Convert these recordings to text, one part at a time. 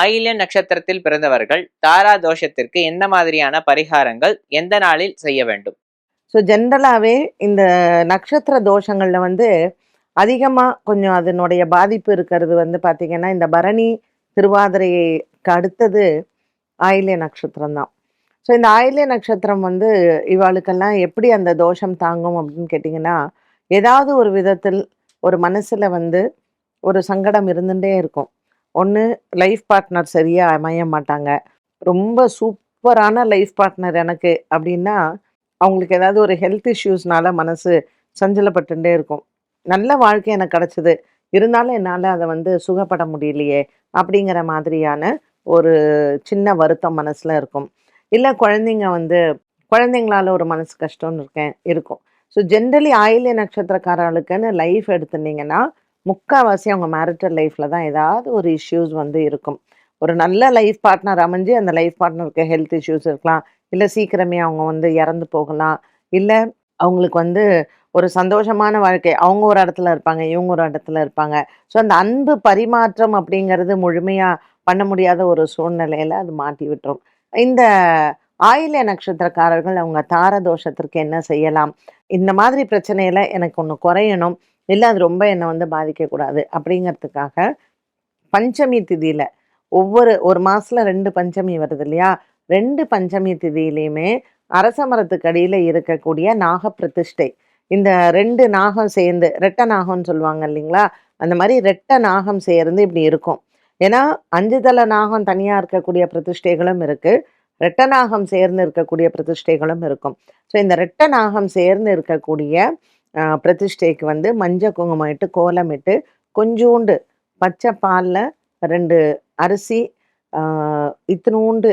ஆயில்யம் நட்சத்திரத்தில் பிறந்தவர்கள் தாரா தோஷத்திற்கு எந்த மாதிரியான பரிகாரங்கள் எந்த நாளில் செய்ய வேண்டும்? ஸோ ஜென்ரலாகவே இந்த நட்சத்திர தோஷங்களில் வந்து அதிகமாக கொஞ்சம் அதனுடைய பாதிப்பு இருக்கிறது வந்து பார்த்திங்கன்னா இந்த பரணி திருவாதிரைக்கு அடுத்தது ஆயில்ய நட்சத்திரம் தான். ஸோ இந்த ஆயில்ய நட்சத்திரம் வந்து இவாளுக்கெல்லாம் எப்படி அந்த தோஷம் தாங்கும் அப்படின்னு கேட்டிங்கன்னா ஏதாவது ஒரு விதத்தில் ஒரு மனசில் வந்து ஒரு சங்கடம் இருந்துகிட்டே இருக்கும். ஒன்று லைஃப் பார்ட்னர் சரியாக அமைய மாட்டாங்க. ரொம்ப சூப்பரான லைஃப் பார்ட்னர் எனக்கு அப்படின்னா அவங்களுக்கு ஏதாவது ஒரு ஹெல்த் இஷ்யூஸ்னால மனசு சஞ்சலப்பட்டுட்டே இருக்கும். நல்ல வாழ்க்கை எனக்கு கிடச்சிது. இருந்தாலும் என்னால் அதை வந்து சுகப்பட முடியலையே அப்படிங்கிற மாதிரியான ஒரு சின்ன வருத்தம் மனசில் இருக்கும். இல்லை குழந்தைங்க வந்து குழந்தைங்களால ஒரு மனசு கஷ்டம்னு இருக்கேன் இருக்கும். ஸோ ஜென்ரலி ஆயில்ய நட்சத்திரக்காரர்களுக்குன்னு லைஃப் எடுத்துட்டிங்கன்னா முக்கால்வாசி அவங்க மேரிட்டல் லைஃப்பில் தான் ஏதாவது ஒரு இஷ்யூஸ் வந்து இருக்கும். ஒரு நல்ல லைஃப் பார்ட்னர் அமைஞ்சு அந்த லைஃப் பார்ட்னருக்கு ஹெல்த் இஷ்யூஸ் இருக்கலாம். இல்லை சீக்கிரமே அவங்க வந்து இறந்து போகலாம். இல்லை அவங்களுக்கு வந்து ஒரு சந்தோஷமான வாழ்க்கை. அவங்க ஒரு இடத்துல இருப்பாங்க இவங்க ஒரு இடத்துல இருப்பாங்க. ஸோ அந்த அன்பு பரிமாற்றம் அப்படிங்கிறது முழுமையாக பண்ண முடியாத ஒரு சூழ்நிலையில் அது மாட்டி விட்டுரும். இந்த ஆயில்ய நட்சத்திரக்காரர்கள் அவங்க தார தோஷத்திற்கு என்ன செய்யலாம்? இந்த மாதிரி பிரச்சனையில் எனக்கு ஒன்று குறையணும். இல்லை அது ரொம்ப என்னை வந்து பாதிக்கக்கூடாது அப்படிங்கிறதுக்காக பஞ்சமி திதியில் ஒவ்வொரு ஒரு மாதத்தில் ரெண்டு பஞ்சமி வருது இல்லையா? ரெண்டு பஞ்சமி திதியிலையுமே அரச மரத்துக்கு அடியில் இருக்கக்கூடிய நாக பிரதிஷ்டை இந்த ரெண்டு நாகம் சேர்ந்து ரெட்ட நாகம்னு சொல்லுவாங்க இல்லைங்களா? அந்த மாதிரி ரெட்ட நாகம் சேர்ந்து இப்படி இருக்கும். ஏன்னா அஞ்சு தல நாகம் தனியாக இருக்கக்கூடிய பிரதிஷ்டைகளும் இருக்குது ரெட்ட நாகம் சேர்ந்து இருக்கக்கூடிய பிரதிஷ்டைகளும் இருக்கும். ஸோ இந்த ரெட்ட நாகம் சேர்ந்து இருக்கக்கூடிய பிரதிஷ்டைக்கு வந்து மஞ்சள் குங்குமம் இட்டு கோலமிட்டு கொஞ்சூண்டு பச்சை பாலில் ரெண்டு அரிசி இத்தினூண்டு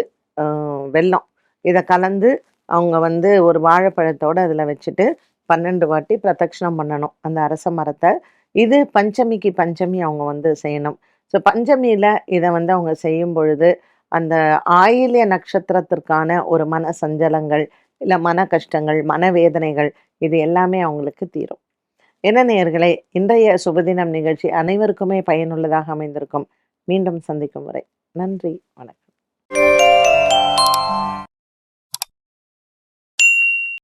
வெல்லம். இதை கலந்து அவங்க வந்து ஒரு வாழைப்பழத்தோடு அதில் வச்சுட்டு பன்னெண்டு வாட்டி பிரதட்சணம் பண்ணணும் அந்த அரச மரத்தை. இது பஞ்சமிக்கு பஞ்சமி அவங்க வந்து செய்யணும். ஸோ பஞ்சமியில் இதை வந்து அவங்க செய்யும் பொழுது அந்த ஆயில்ய நட்சத்திரத்திற்கான ஒரு மன சஞ்சலங்கள் இல்லை மன கஷ்டங்கள் மனவேதனைகள் இது எல்லாமே அவங்களுக்கு தீரும். என்ன நேயர்களே இன்றைய சுபதினம் நிகழ்ச்சி அனைவருக்குமே பயனுள்ளதாக அமைந்திருக்கும். மீண்டும் சந்திக்கும் வரை நன்றி வணக்கம்.